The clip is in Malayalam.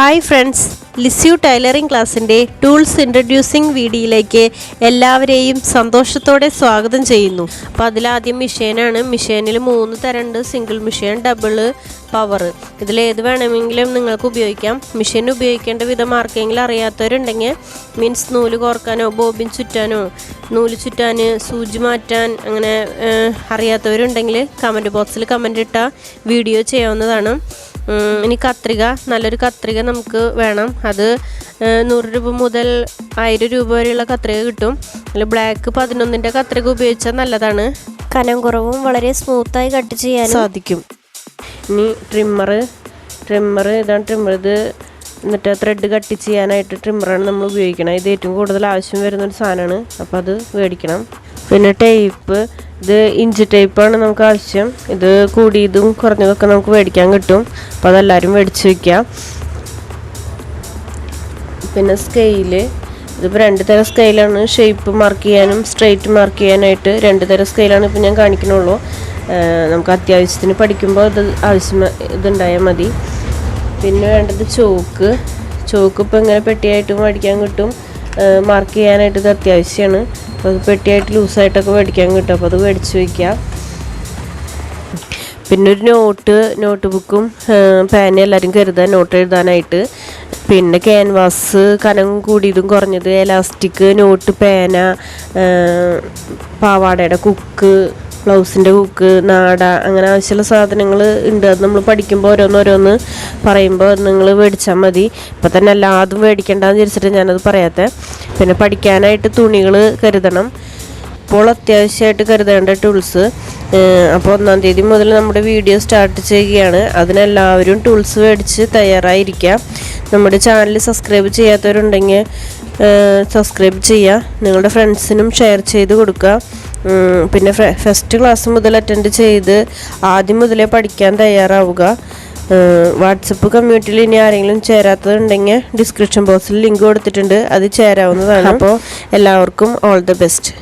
ഹായ് ഫ്രണ്ട്സ് ലിസ്യു ടൈലറിംഗ് ക്ലാസ്സിന്റെ ടൂൾസ് ഇൻട്രൊഡ്യൂസിംഗ് വീഡിയോയിലേക്ക് എല്ലാവരെയും സന്തോഷത്തോടെ സ്വാഗതം ചെയ്യുന്നു. അപ്പോൾ അതിലാദ്യം മിഷീനാണ് മിഷീനിൽ മൂന്ന് തരമുണ്ട് സിംഗിൾ മിഷീൻ ഡബിൾ പവർ ഇതിലേത് വേണമെങ്കിലും നിങ്ങൾക്ക് ഉപയോഗിക്കാം. മിഷീൻ ഉപയോഗിക്കേണ്ട വിധം ആർക്കെങ്കിലും അറിയാത്തവരുണ്ടെങ്കിൽ മീൻസ് നൂൽ കോർക്കാനോ ബോബിൻ ചുറ്റാനോ നൂൽ ചുറ്റാൻ സൂചി മാറ്റാൻ അങ്ങനെ അറിയാത്തവരുണ്ടെങ്കിൽ കമന്റ് ബോക്സിൽ കമന്റ് ഇട്ടാൽ വീഡിയോ ചെയ്യാവുന്നതാണ്. ഇനി കത്രിക നല്ലൊരു കത്രിക നമുക്ക് വേണം. അത് നൂറ് രൂപ മുതൽ ആയിരം രൂപ വരെയുള്ള കത്രിക കിട്ടും. അതിൽ ബ്ലാക്ക് പതിനൊന്നിന്റെ കത്രിക ഉപയോഗിച്ചാൽ നല്ലതാണ്. കനം കുറവും വളരെ സ്മൂത്തായി കട്ട് ചെയ്യാൻ സാധിക്കും. ഇനി ട്രിമ്മർ ട്രിമ്മർ ഇതാണ് ട്രിമ്മർ ഇത് എന്നിട്ട് ത്രെഡ് കട്ട് ചെയ്യാനായിട്ട് ട്രിമ്മറാണ് നമ്മൾ ഉപയോഗിക്കണം. ഇത് ഏറ്റവും കൂടുതൽ ആവശ്യം വരുന്ന ഒരു സാധനമാണ്. അപ്പോൾ അത് മേടിക്കണം. പിന്നെ ടേപ്പ് ഇത് ഇഞ്ച് ടൈപ്പാണ് നമുക്ക് ആവശ്യം. ഇത് കൂടിയതും കുറഞ്ഞതൊക്കെ നമുക്ക് മേടിക്കാൻ കിട്ടും. അപ്പോൾ അതെല്ലാവരും മേടിച്ച് വയ്ക്കാം പിന്നെ സ്കെയിൽ ഇതിപ്പോൾ രണ്ട് തരം സ്കെയിലാണ് ഷേപ്പ് മാർക്ക് ചെയ്യാനും സ്ട്രെയിറ്റ് മാർക്ക് ചെയ്യാനായിട്ട് രണ്ട് തരം സ്കെയിലാണ് ഇപ്പോൾ ഞാൻ കാണിക്കണുള്ളൂ. നമുക്ക് അത്യാവശ്യത്തിന് പഠിക്കുമ്പോൾ ഇത് ആവശ്യം ഇതുണ്ടായാൽ മതി. പിന്നെ വേണ്ടത് ചോക്ക്. ചോക്ക് ഇപ്പോൾ ഇങ്ങനെ പെട്ടിയായിട്ട് മേടിക്കാൻ കിട്ടും. മാർക്ക് ചെയ്യാനായിട്ട് ഇത് അത്യാവശ്യമാണ് അപ്പോൾ അത് പെട്ടിയായിട്ട് ലൂസായിട്ടൊക്കെ മേടിക്കാൻ കിട്ടും. അപ്പോൾ അത് മേടിച്ച് വയ്ക്കാം പിന്നെ ഒരു നോട്ട് നോട്ട് ബുക്കും പേന എല്ലാവരും കരുതുക നോട്ട് എഴുതാനായിട്ട്. പിന്നെ ക്യാൻവാസ് കനം കൂടിയതും കുറഞ്ഞത് എലാസ്റ്റിക് നോട്ട് പേന പാവാടയുടെ കുക്ക് ബ്ലൗസിന്റെ കുക്ക് നാട അങ്ങനെ ആവശ്യമുള്ള സാധനങ്ങൾ ഉണ്ട്. അത് നമ്മൾ പഠിക്കുമ്പോൾ ഓരോന്നോരോന്ന് പറയുമ്പോൾ നിങ്ങൾ മേടിച്ചാൽ മതി. ഇപ്പം തന്നെ എല്ലാതും മേടിക്കേണ്ടെന്ന് വിചാരിച്ചിട്ട് ഞാനത് പറയാത്ത. പിന്നെ പഠിക്കാനായിട്ട് തുണികൾ കരുതണം. ഇപ്പോൾ അത്യാവശ്യമായിട്ട് കരുതേണ്ട ടൂൾസ് അപ്പോൾ ഒന്നാം തീയതി മുതൽ നമ്മുടെ വീഡിയോ സ്റ്റാർട്ട് ചെയ്യുകയാണ്. അതിനെല്ലാവരും ടൂൾസ് മേടിച്ച് തയ്യാറായിരിക്കുക നമ്മുടെ ചാനൽ സബ്സ്ക്രൈബ് ചെയ്യാത്തവരുണ്ടെങ്കിൽ സബ്സ്ക്രൈബ് ചെയ്യുക. നിങ്ങളുടെ ഫ്രണ്ട്സിനും ഷെയർ ചെയ്ത് കൊടുക്കുക. പിന്നെ ഫസ്റ്റ് ക്ലാസ് മുതൽ അറ്റൻഡ് ചെയ്ത് ആദ്യം മുതലേ പഠിക്കാൻ തയ്യാറാവുക. വാട്സപ്പ് കമ്മ്യൂണിറ്റിയിൽ ഇനി ആരെങ്കിലും ചേരാത്തതുണ്ടെങ്കിൽ ഡിസ്ക്രിപ്ഷൻ ബോക്സിൽ ലിങ്ക് കൊടുത്തിട്ടുണ്ട്. അത് ചേരാവുന്നതാണ്. അപ്പോൾ എല്ലാവർക്കും ഓൾ ദ ബെസ്റ്റ്